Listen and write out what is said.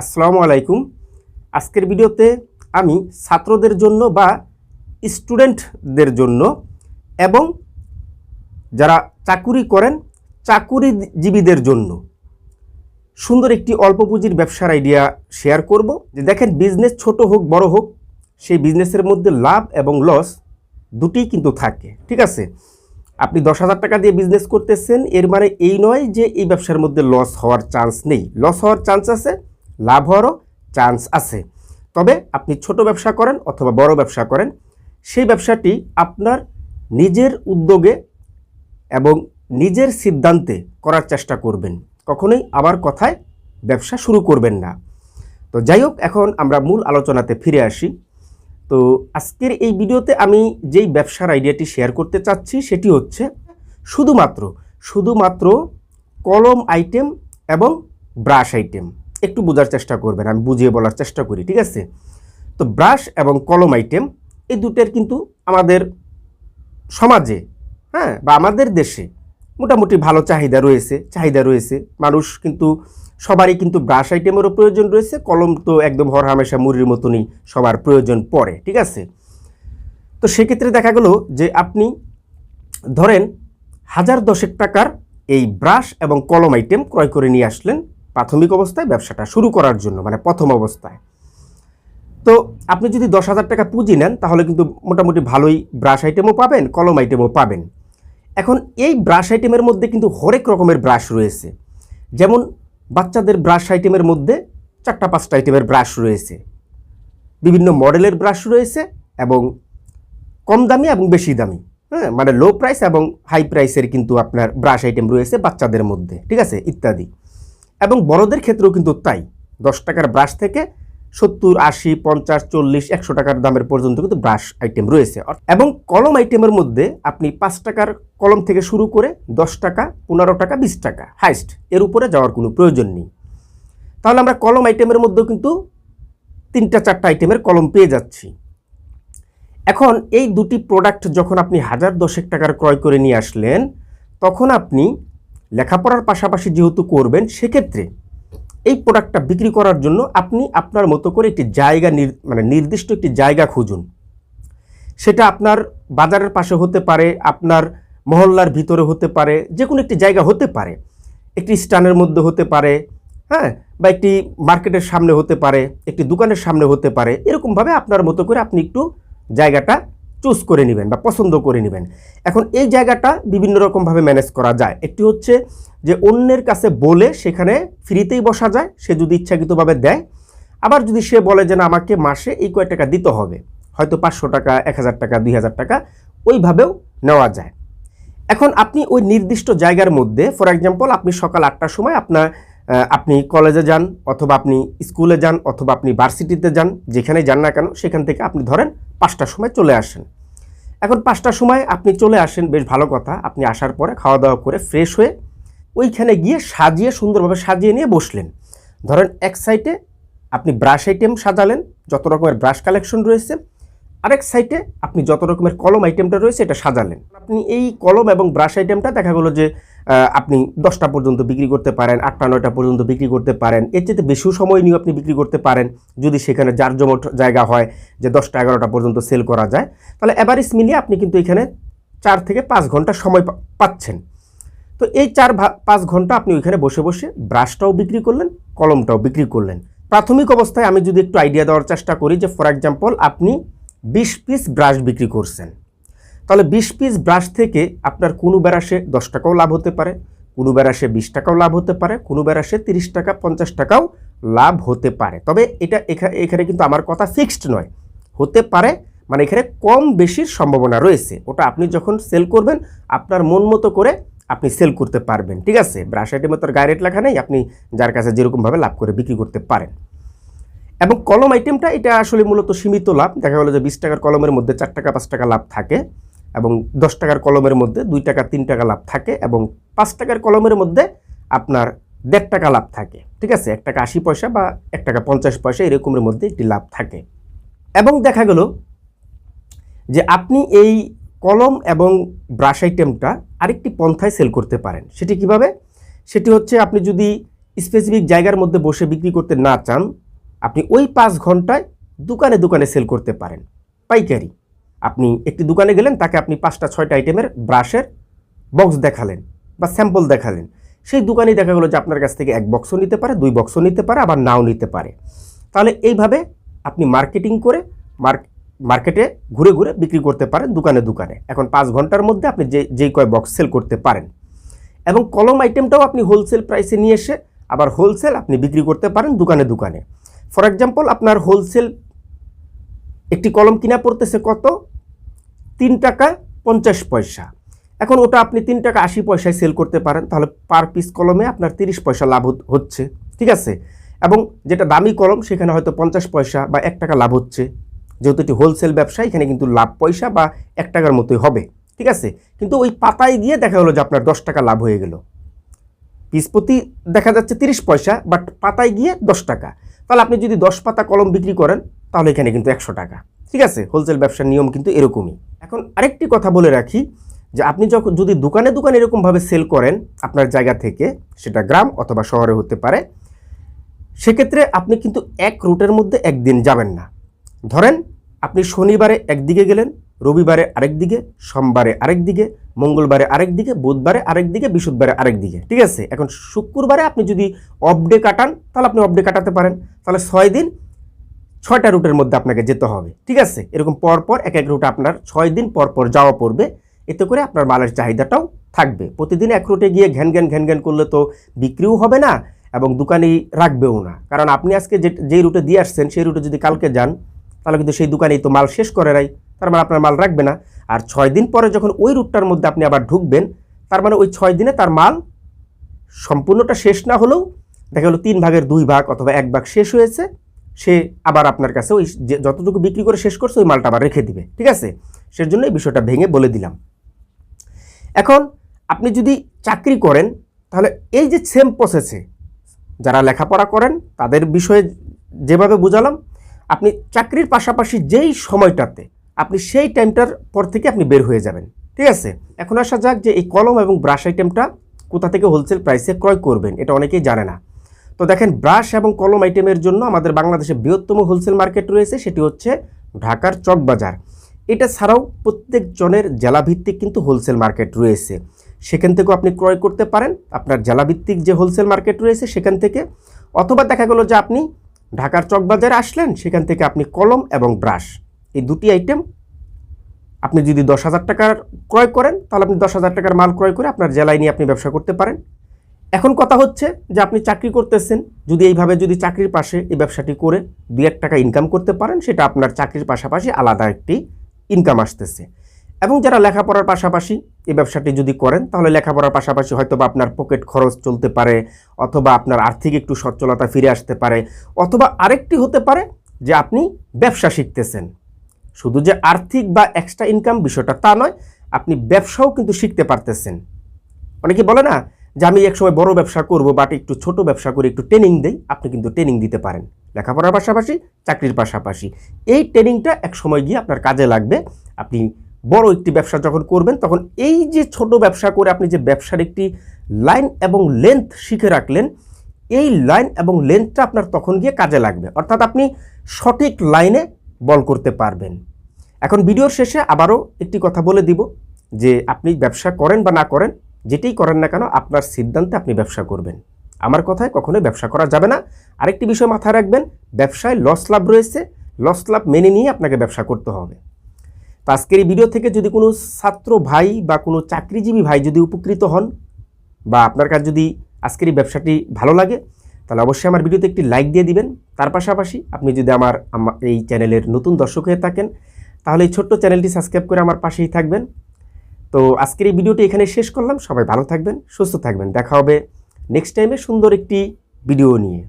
আসসালামু আলাইকুম। আজকের ভিডিওতে আমি ছাত্রদের জন্য বা স্টুডেন্টদের জন্য এবং যারা চাকুরি করেন, চাকুরিজীবীদের জন্য সুন্দর একটি অল্প পুঁজির ব্যবসার আইডিয়া শেয়ার করব। যে দেখেন বিজনেস ছোট হোক, বড় হোক, সেই বিজনেসের মধ্যে লাভ এবং লস দুটিই কিন্তু থাকে। ঠিক আছে? আপনি দশ হাজার টাকা দিয়ে বিজনেস করতেছেন, এর মানে এই নয় যে এই ব্যবসার মধ্যে লস হওয়ার চান্স নেই। লস হওয়ার চান্স আছে লাভ হওয়ারও চান্স আছে। তবে আপনি ছোট ব্যবসা করেন অথবা বড় ব্যবসা করেন, সেই ব্যবসাটি আপনার নিজের উদ্যোগে এবং নিজের সিদ্ধান্তে করার চেষ্টা করবেন। কখনোই আবার কথায় ব্যবসা শুরু করবেন না। তো যাই হোক, এখন আমরা মূল আলোচনাতে ফিরে আসি। তো আজকের এই ভিডিওতে আমি যেই ব্যবসার আইডিয়াটি শেয়ার করতে চাচ্ছি, সেটি হচ্ছে শুধুমাত্র শুধুমাত্র কলম আইটেম এবং ব্রাশ আইটেম একটু বোঝার চেষ্টা করবেন, আমি বুঝিয়ে বলার চেষ্টা করি, ঠিক আছে? তো ব্রাশ এবং কলম আইটেম এই দুটের কিন্তু আমাদের সমাজে হ্যাঁ বা আমাদের দেশে মোটামুটি ভালো চাহিদা রয়েছে চাহিদা রয়েছে। মানুষ কিন্তু, সবারই কিন্তু ব্রাশ আইটেমেরও প্রয়োজন রয়েছে, কলম তো একদম হর হামেশা মুড়ির মতনই সবার প্রয়োজন পড়ে, ঠিক আছে? তো সেক্ষেত্রে দেখা গেল যে আপনি ধরেন হাজার দশেক টাকার এই ব্রাশ এবং কলম আইটেম ক্রয় করে নিয়ে আসলেন প্রাথমিক অবস্থায় ব্যবসাটা শুরু করার জন্য মানে প্রথম অবস্থায়। তো আপনি যদি দশ হাজার টাকা পুঁজি নেন, তাহলে কিন্তু মোটামুটি ভালোই ব্রাশ আইটেমও পাবেন, কলম আইটেমও পাবেন। এখন এই ব্রাশ আইটেমের মধ্যে কিন্তু হরেক রকমের ব্রাশ রয়েছে। যেমন বাচ্চাদের ব্রাশ আইটেমের মধ্যে চারটা পাঁচটা আইটেমের ব্রাশ রয়েছে। বিভিন্ন মডেলের ব্রাশ রয়েছে এবং কম দামি এবং বেশি দামি হ্যাঁ মানে লো প্রাইস এবং হাই প্রাইসের কিন্তু আপনার ব্রাশ আইটেম রয়েছে বাচ্চাদের মধ্যে, ঠিক আছে, ইত্যাদি। এবং বড়দের ক্ষেত্রেও কিন্তু তাই। দশ টাকার ব্রাশ থেকে সত্তর, আশি, পঞ্চাশ, চল্লিশ, একশো টাকার দামের পর্যন্ত কিন্তু ব্রাশ আইটেম রয়েছে। এবং কলম আইটেমের মধ্যে আপনি পাঁচ টাকার কলম থেকে শুরু করে দশ টাকা, পনেরো টাকা, বিশ টাকা হাইস্ট এর উপরে যাওয়ার কোনো প্রয়োজন নেই। তাহলে আমরা কলম আইটেমের মধ্যেও কিন্তু তিনটা, চারটা আইটেমের কলম পেয়ে যাচ্ছি। এখন এই দুটি প্রোডাক্ট যখন আপনি হাজার দশেক টাকার ক্রয় করে নিয়ে আসলেন, তখন আপনি লেখাপড়ার পাশাপাশি যেহেতু করবেন, সেক্ষেত্রে এই প্রোডাক্টটা বিক্রি করার জন্য আপনি আপনার মতো করে একটি জায়গা মানে নির্দিষ্ট একটি জায়গা খুঁজুন। সেটা আপনার বাজারের পাশে হতে পারে, আপনার মহল্লার ভিতরে হতে পারে যে কোনো একটি জায়গা হতে পারে। একটি স্টানের মধ্যে হতে পারে হ্যাঁ বা একটি মার্কেটের সামনে হতে পারে, একটি দোকানের সামনে হতে পারে। এরকমভাবে আপনার মতো করে আপনি একটু জায়গাটা চুজ করে নেবেন বা পছন্দ করে নেবেন। এখন এই জায়গাটা বিভিন্ন রকমভাবে ম্যানেজ করা যায়। একটি হচ্ছে যে অন্যের কাছে বলে সেখানে ফ্রিতেই বসা যায়, সে যদি ইচ্ছাকৃতভাবে দেয়। আবার যদি সে বলে যে না, আমাকে মাসে এই কয় টাকা দিতে হবে, হয়তো পাঁচশো টাকা, এক হাজার টাকা, দুই হাজার টাকা, ওইভাবেও নেওয়া যায়। এখন আপনি ওই নির্দিষ্ট জায়গার মধ্যে ফর এক্সাম্পল আপনি সকাল আটটার সময় আপনার আপনি কলেজে যান অথবা আপনি স্কুলে যান অথবা আপনি ভার্সিটিতে যান যেখানে যান না কেন, সেখান থেকে আপনি ধরেন পাঁচটার সময় চলে আসেন। এখন পাঁচটার সময় আপনি চলে আসেন, বেশ ভালো কথা। আপনি আসার পরে খাওয়া দাওয়া করে ফ্রেশ হয়ে ওইখানে গিয়ে সাজিয়ে, সুন্দরভাবে সাজিয়ে নিয়ে বসলেন। ধরেন এক সাইডে আপনি ব্রাশ আইটেম সাজালেন, যত রকমের ব্রাশ কালেকশন রয়েছে, আরেক সাইডে আপনি যত রকমের কলম আইটেমটা রয়েছে, এটা সাজালেন। আপনি এই কলম এবং ব্রাশ আইটেমটা দেখা গেলো যে আপনি দশটা পর্যন্ত বিক্রি করতে পারেন, আটটা, নয়টা পর্যন্ত বিক্রি করতে পারেন। এর চেয়ে বেশিও সময় নিয়ে আপনি বিক্রি করতে পারেন, যদি সেখানে যার জমট জায়গা হয় যে দশটা, এগারোটা পর্যন্ত সেল করা যায়। তাহলে অ্যাভারেজ মিলিয়ে আপনি কিন্তু এখানে চার থেকে পাঁচ ঘণ্টা সময় পাচ্ছেন। তো এই চার পাঁচ ঘণ্টা আপনি ওইখানে বসে বসে ব্রাশটাও বিক্রি করলেন, কলমটাও বিক্রি করলেন। প্রাথমিক অবস্থায় আমি যদি একটু আইডিয়া দেওয়ার চেষ্টা করি যে ফর এক্সাম্পল আপনি বিশ পিস ব্রাশ বিক্রি করছেন। তাহলে বিশ পিস ব্রাশ থেকে আপনার কোনো বেরাসে দশ টাকাও লাভ হতে পারে, কোনো বেরাসে বিশ টাকাও লাভ হতে পারে, কোনো বেরাসে তিরিশ টাকা, পঞ্চাশ টাকাও লাভ হতে পারে। তবে এটা এখা- এখানে কিন্তু আমার কথা ফিক্সড নয়। হতে পারে মানে এখানে কম বেশির সম্ভাবনা রয়েছে। ওটা আপনি যখন সেল করবেন, আপনার মন মতো করে আপনি সেল করতে পারবেন। ঠিক আছে? ব্রাশ আইটেমে তোর গায়ে রেট লেখা নেই, আপনি যার কাছে যেরকমভাবে লাভ করে বিক্রি করতে পারেন। এবং কলম আইটেমটা এটা আসলে মূলত সীমিত লাভ। দেখা গেলো যে বিশ টাকার কলমের মধ্যে চার টাকা, পাঁচ টাকা লাভ থাকে। এবং দশ টাকার কলমের মধ্যে দুই টাকা, তিন টাকা লাভ থাকে এবং পাঁচ টাকার কলমের মধ্যে আপনার দেড় টাকা লাভ থাকে, ঠিক আছে? এক টাকা আশি পয়সা বা এক টাকা পঞ্চাশ পয়সা এরকমের মধ্যে একটি লাভ থাকে। এবং দেখা গেল যে আপনি এই কলম এবং ব্রাশ আইটেমটা আরেকটি পন্থায় সেল করতে পারেন। সেটি কীভাবে? সেটি হচ্ছে আপনি যদি স্পেসিফিক জায়গার মধ্যে বসে বিক্রি করতে না চান, আপনি ওই পাঁচ ঘন্টায় দোকানে দোকানে সেল করতে পারেন। পাইকারি। আপনি একটি দোকানে গেলেন, তাকে আপনি পাঁচটা, ছয়টা আইটেমের ব্রাশের বক্স দেখালেন বা স্যাম্পল দেখালেন। সেই দোকানেই দেখা গেলো যে আপনার কাছ থেকে এক বক্সও নিতে পারে, দুই বক্সও নিতে পারে, আবার নাও নিতে পারে। তাহলে এইভাবে আপনি মার্কেটিং করে মার্ক মার্কেটে ঘুরে ঘুরে বিক্রি করতে পারেন দোকানে দোকানে। এখন পাঁচ ঘণ্টার মধ্যে আপনি যে, যেই কয় বক্স সেল করতে পারেন। এবং কলম আইটেমটাও আপনি হোলসেল প্রাইসে নিয়ে এসে আবার হোলসেল আপনি বিক্রি করতে পারেন দোকানে দোকানে। ফর এক্সাম্পল আপনার হোলসেল একটি কলম কিনা পড়তেছে কত? তিন টাকা পঞ্চাশ পয়সা। এখন ওটা আপনি তিন টাকা আশি পয়সায় সেল করতে পারেন, তাহলে পার পিস কলমে আপনার তিরিশ পয়সা লাভ হচ্ছে, ঠিক আছে? এবং যেটা দামি কলম, সেখানে হয়তো পঞ্চাশ পয়সা বা এক টাকা লাভ হচ্ছে। যেহেতু এটি হোলসেল ব্যবসা, এখানে কিন্তু লাভ পয়সা বা এক টাকার মতোই হবে, ঠিক আছে? কিন্তু ওই পাতায় গিয়ে দেখা হলো যে আপনার দশ টাকা লাভ হয়ে গেল। পিস প্রতি দেখা যাচ্ছে তিরিশ পয়সা বাট পাতায় গিয়ে দশ টাকা। তাহলে আপনি যদি দশ পাতা কলম বিক্রি করেন, তাহলে এখানে কিন্তু একশো টাকা। ঠিক আছে? হোলসেল ব্যবসার নিয়ম কিন্তু এরকমই। এখন আরেকটি কথা বলে রাখি যে আপনি যখন যদি দোকানে দোকানে এরকমভাবে সেল করেন আপনার জায়গা থেকে, সেটা গ্রাম অথবা শহরে হতে পারে, সেক্ষেত্রে আপনি কিন্তু এক রুটের মধ্যে একদিন যাবেন না। ধরেন, আপনি শনিবারে একদিকে গেলেন, রবিবারে আরেক দিকে সোমবারে আরেক দিকে মঙ্গলবারে আরেক দিকে বুধবারে আরেক দিকে বৃহস্পতিবারে আরেক দিকে ঠিক আছে? এখন শুক্রবারে আপনি যদি অফ ডে কাটান, তাহলে আপনি অফ ডে কাটাতে পারেন। তাহলে ছয় দিন ছয়টা রুটের মধ্যে আপনাকে যেতে হবে, ঠিক আছে? এরকম পর পর এক এক রুটে আপনার ছয় দিন পর পর যাওয়া পড়বে, এতে করে আপনার মালের চাহিদাটাও থাকবে। প্রতিদিন এক রুটে গিয়ে ঘ্যান ঘ্যান ঘ্যান ঘ্যান করলে তো বিক্রিও হবে না এবং দোকানেই রাখবেও না। কারণ আপনি আজকে যে, যেই রুটে দিয়ে আসছেন, সেই রুটে যদি কালকে যান, তাহলে কিন্তু সেই দোকানেই তো মাল শেষ করে রাই তার মানে আপনার মাল রাখবে না। আর ছয় দিন পরে যখন ওই রুটটার মধ্যে আপনি আবার ঢুকবেন, তার মানে ওই ছয় দিনে তার মাল সম্পূর্ণটা শেষ না হলেও দেখা গেলো তিন ভাগের দুই ভাগ অথবা এক ভাগ শেষ হয়েছে সে আবার আপনার কাছে ওই যতটুকু বিক্রি করে শেষ করছে, ওই মালটা আবার রেখে দিবে। ঠিক আছে? সেজন্য এই বিষয়টা ভেঙে বলে দিলাম। এখন আপনি যদি চাকরি করেন, তাহলে এই যে সেম প্রসেসে যারা লেখাপড়া করেন, তাদের বিষয়ে যেভাবে বুঝালাম, আপনি চাকরির পাশাপাশি যেই সময়টাতে আপনি সেই টাইমটার পর থেকে আপনি বের হয়ে যাবেন। ঠিক আছে? এখন আসা যাক যে এই কলম এবং ব্রাশ আইটেমটা কোথা থেকে হোলসেল প্রাইসে ক্রয় করবেন, এটা অনেকেই জানে না। তো দেখেন, ব্রাশ এবং কলম আইটেমের জন্য আমাদের বাংলাদেশে বৃহত্তম হোলসেল মার্কেট রয়েছে, সেটি হচ্ছে ঢাকার চকবাজার। এটা ছাড়াও প্রত্যেক জনের জেলাভিত্তিক কিন্তু হোলসেল মার্কেট রয়েছে। সেখান থেকেও আপনি ক্রয় করতে পারেন, আপনার জেলাভিত্তিক যে হোলসেল মার্কেট রয়েছে সেখান থেকে। অথবা দেখা গেলো যে আপনি ঢাকার চকবাজারে আসলেন, সেখান থেকে আপনি কলম এবং ব্রাশ, এই দুটি আইটেম আপনি যদি দশ হাজার টাকার ক্রয় করেন, তাহলে আপনি দশ হাজার টাকার মাল ক্রয় করে আপনার জেলায় নিয়ে আপনি ব্যবসা করতে পারেন। এখন কথা হচ্ছে যে আপনি চাকরি করতেছেন, যদি এইভাবে যদি চাকরির পাশে এই ব্যবসাটি করে দুই এক টাকা ইনকাম করতে পারেন, সেটা আপনার চাকরির পাশাপাশি আলাদা একটি ইনকাম আসতেছে। এবং যারা লেখাপড়ার পাশাপাশি এই ব্যবসাটি যদি করেন, তাহলে লেখাপড়ার পাশাপাশি হয়তো বা আপনার পকেট খরচ চলতে পারে, অথবা আপনার আর্থিক একটু সচ্ছলতা ফিরে আসতে পারে, অথবা আরেকটি হতে পারে যে আপনি ব্যবসা শিখতেছেন। শুধু যে আর্থিক বা এক্সট্রা ইনকাম বিষয়টা তা নয়, আপনি ব্যবসাও কিন্তু শিখতে পারতেছেন। অনেকে বলে না যে আমি একসময় বড় ব্যবসা করব বাট একটু ছোট ব্যবসা করে একটু ট্রেনিং দেই, আপনি কিন্তু ট্রেনিং দিতে পারেন। লেখাপড়ার পাশাপাশি, চাকরির পাশাপাশি। এই ট্রেনিংটা এক সময় গিয়ে আপনার কাজে লাগবে। আপনি বড় একটি ব্যবসা যখন করবেন, তখন এই যে ছোট ব্যবসা করে আপনি যে ব্যবসার একটি লাইন এবং লেন্থ শিখে রাখলেন, এই লাইন এবং লেন্থটা আপনার তখন গিয়ে কাজে লাগবে। অর্থাৎ আপনি সঠিক লাইনে বল করতে পারবেন। এখন ভিডিওর শেষে আবারও একটি কথা বলে দিব, যে আপনি ব্যবসা করেন বা না করেন যেটাই করেন না কেন, আপনার সিদ্ধান্তে আপনি ব্যবসা করবেন। আমার কথায় কখনোই ব্যবসা করা যাবে না। আরেকটি বিষয় মাথায় রাখবেন, ব্যবসায় লস লাভ রয়েছে লস লাভ মেনে নিয়ে আপনাকে ব্যবসা করতে হবে। তো আজকের এই ভিডিও থেকে যদি কোনো ছাত্র ভাই বা কোনো চাকরিজীবী ভাই যদি উপকৃত হন বা আপনার কাছে যদি আজকের এই ব্যবসাটি ভালো লাগে, তাহলে অবশ্যই আমার ভিডিওতে একটি লাইক দিয়ে দিবেন। তার পাশাপাশি আপনি যদি আমার এই চ্যানেলের নতুন দর্শক হয়ে থাকেন, তাহলে এই ছোট্ট চ্যানেলটি সাবস্ক্রাইব করে আমার পাশেই থাকবেন। তো আজকের এই ভিডিওটি এখানে শেষ করলাম। সবাই ভালো থাকবেন, সুস্থ থাকবেন। দেখা হবে নেক্সট টাইমে সুন্দর একটি ভিডিও নিয়ে।